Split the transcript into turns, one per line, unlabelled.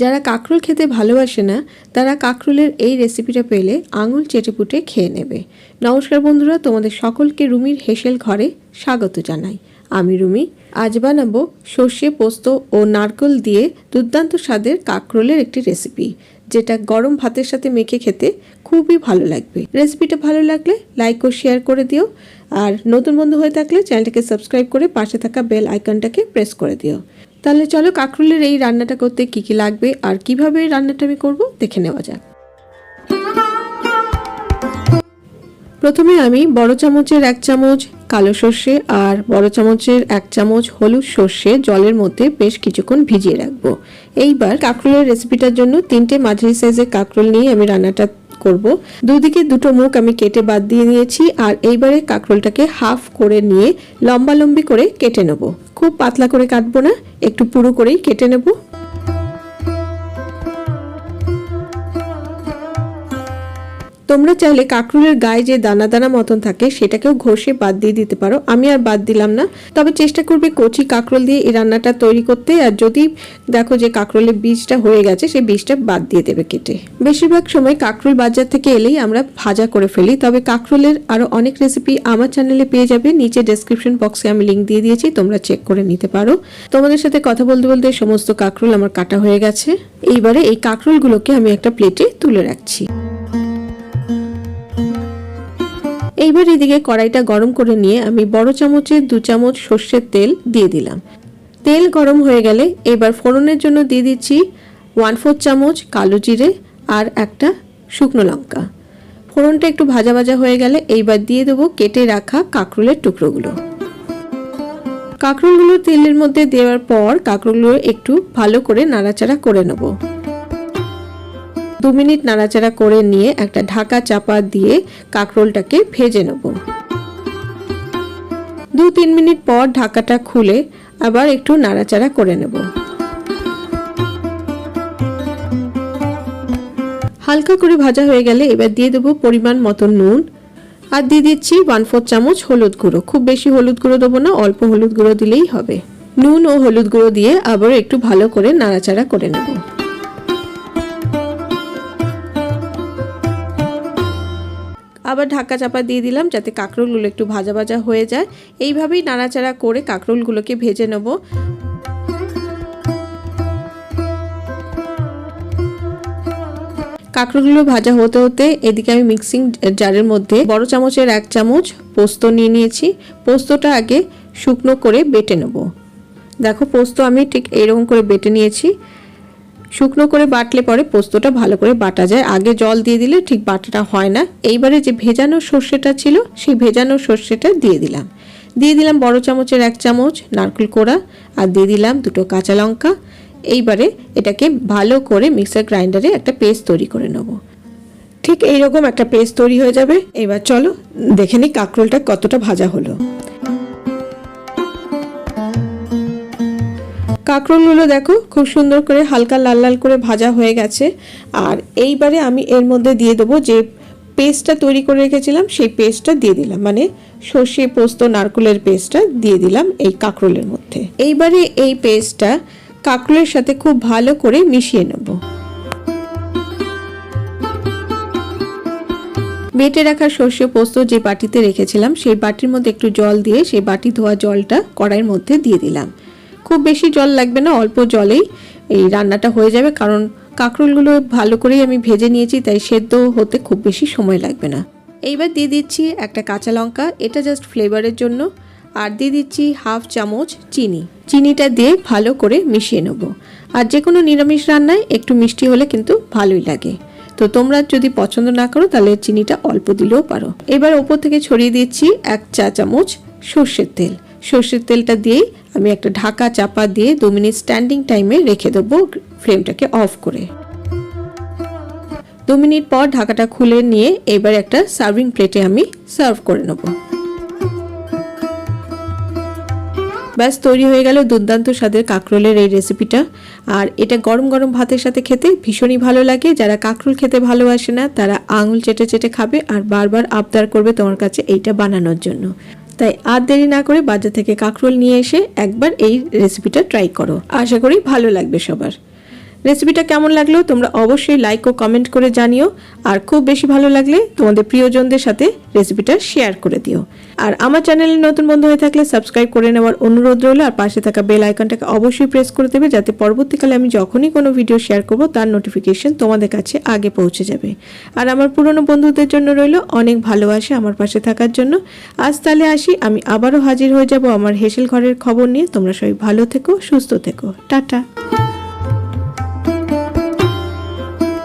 যারা কাঁকরোল খেতে ভালোবাসে না, তারা কাঁকরোলের এই রেসিপিটা পেলে আঙুল চেটেপুটে খেয়ে নেবে। নমস্কার বন্ধুরা, তোমাদের সকলকে রুমির হেসেল ঘরে স্বাগত জানাই। আমি রুমি। আজ বানাবো সর্ষে পোস্ত ও নারকেল দিয়ে দুর্দান্ত স্বাদের কাঁকরোলের একটি রেসিপি, যেটা গরম ভাতের সাথে মেখে খেতে খুবই ভালো লাগবে। রেসিপিটা ভালো লাগলে লাইক ও শেয়ার করে দিও, আর নতুন বন্ধু হয়ে থাকলে চ্যানেলটাকে সাবস্ক্রাইব করে পাশে থাকা বেল আইকনটাকে প্রেস করে দিও। তাহলে চলো কাঁকরোলের এই রান্নাটা করতে কি কি লাগবে আর কীভাবে রান্নাটা আমি করব দেখে নেওয়া যাক। প্রথমে আমি বড় চামচের এক চামচ কালো সর্ষে আর বড় চামচের এক চামচ হলুদ সর্ষে জলের মধ্যে বেশ কিছুক্ষণ ভিজিয়ে রাখব। এইবার কাঁকরোলের রেসিপিটার জন্য তিনটে মাঝারি সাইজের কাঁকরোল নিয়ে আমি রান্নাটা করব। দুদিকে দুটো মুখ আমি কেটে বাদ দিয়ে নিয়েছি আর এইবারে কাঁকরোলটাকে হাফ করে নিয়ে লম্বা লম্বি করে কেটে নেব। খুব পাতলা করে কাটবো না একটু পুরো করেই কেটে নেব। তোমরা চাইলে কাঁকরোলের গায়ে যে দানা দানা মতন থাকে, সেটাকেও ঘষে বাদ দিয়ে দিতে পারো। আমি আর বাদ দিলাম না। তবে চেষ্টা করবে কচি কাঁকরোল দিয়ে এই রান্নাটা তৈরি করতে। আর যদি দেখো যে কাঁকরোলের বীজটা হয়ে গেছে, সেই বীজটা বাদ দিয়ে দেবে কেটে। বেশিরভাগ সময় কাঁকরোল বাজার থেকে এলেই আমরা ভাজা করে ফেলি। তবে কাঁকরোলের আরও অনেক রেসিপি আমার চ্যানেলে পেয়ে যাবে। নিচে ডেসক্রিপশন বক্সে আমি লিঙ্ক দিয়ে দিয়েছি, তোমরা চেক করে নিতে পারো। তোমাদের সাথে কথা বলতে বলতে সমস্ত কাঁকরোল আমার কাটা হয়ে গেছে। এইবারে এই কাঁকরোলগুলোকে আমি একটা প্লেটে তুলে রাখছি। এইবার এদিকে কড়াইটা গরম করে নিয়ে আমি বড় চামচের দু চামচ সর্ষের তেল দিয়ে দিলাম। তেল গরম হয়ে গেলে এবার ফোড়নের জন্য দিয়ে দিচ্ছি ওয়ান ফোর চামচ কালো জিরে আর একটা শুকনো লঙ্কা। ফোড়নটা একটু ভাজা ভাজা হয়ে গেলে এইবার দিয়ে দেবো কেটে রাখা কাঁকরোলের টুকরোগুলো। কাঁকরোলগুলো তেলের মধ্যে দেওয়ার পর কাঁকরোলগুলো একটু ভালো করে নাড়াচাড়া করে নেব। দু মিনিট নাড়াচাড়া করে নিয়ে একটা ঢাকা চাপা দিয়ে কাঁকরোলটাকে ভেজে নেব। দু তিন মিনিট পর ঢাকাটা খুলে আবার একটু নাড়াচাড়া করে নেব। হালকা করে ভাজা হয়ে গেলে এবার দিয়ে দেবো পরিমাণ মতো নুন। আর দিয়ে দিচ্ছি ওয়ান ফোর চামচ হলুদ গুঁড়ো। খুব বেশি হলুদ গুঁড়ো দেবো না, অল্প হলুদ গুঁড়ো দিলেই হবে। নুন ও হলুদ গুঁড়ো দিয়ে আবার একটু ভালো করে নাড়াচাড়া করে নেব। আবার ঢাকা চাপা দিয়ে দিলাম যাতে কাঁকরোলগুলো একটু ভাজা ভাজা হয়ে যায়। এইভাবেই নাড়াচাড়া করে কাঁকরোলগুলোকে ভেজে নেব। কাঁকরোলগুলো ভাজা হতে হতে এদিকে আমি মিক্সিং জারের মধ্যে বড় চামচের এক চামচ পোস্ত নিয়ে নিয়েছি। পোস্তটা আগে শুকনো করে বেটে নেব। দেখো পোস্ত আমি ঠিক এইরকম করে বেটে নিয়েছি। শুকনো করে বাটলে পরে পোস্তটা ভালো করে বাটা যায়। আগে জল দিয়ে দিলে ঠিক বাটাটা হয় না। এইবারে যে ভেজানো সর্ষেটা ছিল, সেই ভেজানো সর্ষেটা দিয়ে দিলাম। দিয়ে দিলাম বড় চামচের এক চামচ নারকেল কোড়া আর দিয়ে দিলাম দুটো কাঁচা লঙ্কা। এইবারে এটাকে ভালো করে মিক্সার গ্রাইন্ডারে একটা পেস্ট তৈরি করে নেব। ঠিক এইরকম একটা পেস্ট তৈরি হয়ে যাবে। এবার চলো দেখে নিই কাঁকরোলটা কতটা ভাজা হলো। কাঁকরোলগুলো দেখো, খুব সুন্দর করে হালকা লাল লাল করে ভাজা হয়ে গেছে। আর এইবারে আমি এর মধ্যে দিয়ে দেবো যে পেস্টটা তৈরি করে রেখেছিলাম, সেই পেস্টটা দিয়ে দিলাম। মানে সর্ষে, পোস্ত, নারকুলের পেস্টটা দিয়ে দিলাম এই কাঁকরোলের মধ্যে। এইবারে এই পেস্টটা কাঁকরোলের সাথে খুব ভালো করে মিশিয়ে নেব। বেটে রাখা সর্ষে, পোস্ত যে বাটিতে রেখেছিলাম, সেই বাটির মধ্যে একটু জল দিয়ে সেই বাটি ধোয়া জলটা কড়াইয়ের মধ্যে দিয়ে দিলাম। খুব বেশি জল লাগবে না, অল্প জলেই এই রান্নাটা হয়ে যাবে। কারণ কাঁকরোলগুলো ভালো করেই আমি ভেজে নিয়েছি, তাই সেদ্ধ হতে খুব বেশি সময় লাগবে না। এইবার দিয়ে দিচ্ছি একটা কাঁচা লঙ্কা, এটা জাস্ট ফ্লেভারের জন্য। আর দিয়ে দিচ্ছি হাফ চামচ চিনি। চিনিটা দিয়ে ভালো করে মিশিয়ে নেব। আর যে কোনো নিরামিষ রান্নায় একটু মিষ্টি হলে কিন্তু ভালোই লাগে। তো তোমরা যদি পছন্দ না করো, তাহলে চিনিটা অল্প দিলেও পারো। এবার ওপর থেকে ছড়িয়ে দিচ্ছি এক চা চামচ সর্ষের তেল। সর্ষের তেলটা দিয়েই আমি একটা ঢাকা চাপা দিয়ে দু মিনিট স্ট্যান্ডিং টাইমে রেখে দেবো ফ্লেমটাকে অফ করে। দু মিনিট পর ঢাকাটা খুলে নিয়ে এবার একটা সার্ভিং প্লেটে আমি সার্ভ করে নেব। ব্যাস, তৈরি হয়ে গেল দুর্দান্ত স্বাদের কাঁকরোলের এই রেসিপিটা আর এটা গরম গরম ভাতের সাথে খেতে ভীষণই ভালো লাগে। যারা কাঁকরোল খেতে ভালোবাসে না, তারা আঙুল চেটে চেটে খাবে আর বারবার আবদার করবে তোমার কাছে এইটা বানানোর জন্য। তাই আর দেরি না করে বাজার থেকে কাঁকরোল নিয়ে এসে একবার এই রেসিপিটা ট্রাই করো। আশা করি ভালো লাগবে সবার। রেসিপিটা কেমন লাগল তোমরা অবশ্যই লাইক ও কমেন্ট করে জানিও। আর খুব বেশি ভালো লাগলে তোমাদের প্রিয়জনদের সাথে রেসিপিটা শেয়ার করে দিও। আর আমার চ্যানেলে নতুন বন্ধু হয়ে থাকলে সাবস্ক্রাইব করে নেওয়ার অনুরোধ রইল, আর পাশে থাকা বেল আইকনটাকে অবশ্যই প্রেস করে দেবে যাতে পরবর্তীকালে আমি যখনই কোনো ভিডিও শেয়ার করব, তার নোটিফিকেশন তোমাদের কাছে আগে পৌঁছে যাবে। আর আমার পুরনো বন্ধুদের জন্য রইল অনেক ভালোবাসা আমার পাশে থাকার জন্য। আজ তাহলে আসি, আমি আবারও হাজির হয়ে যাব আমার হেসেল ঘরের খবর নিয়ে। তোমরা সবাই ভালো থেকো, সুস্থ থেকো। টাটা।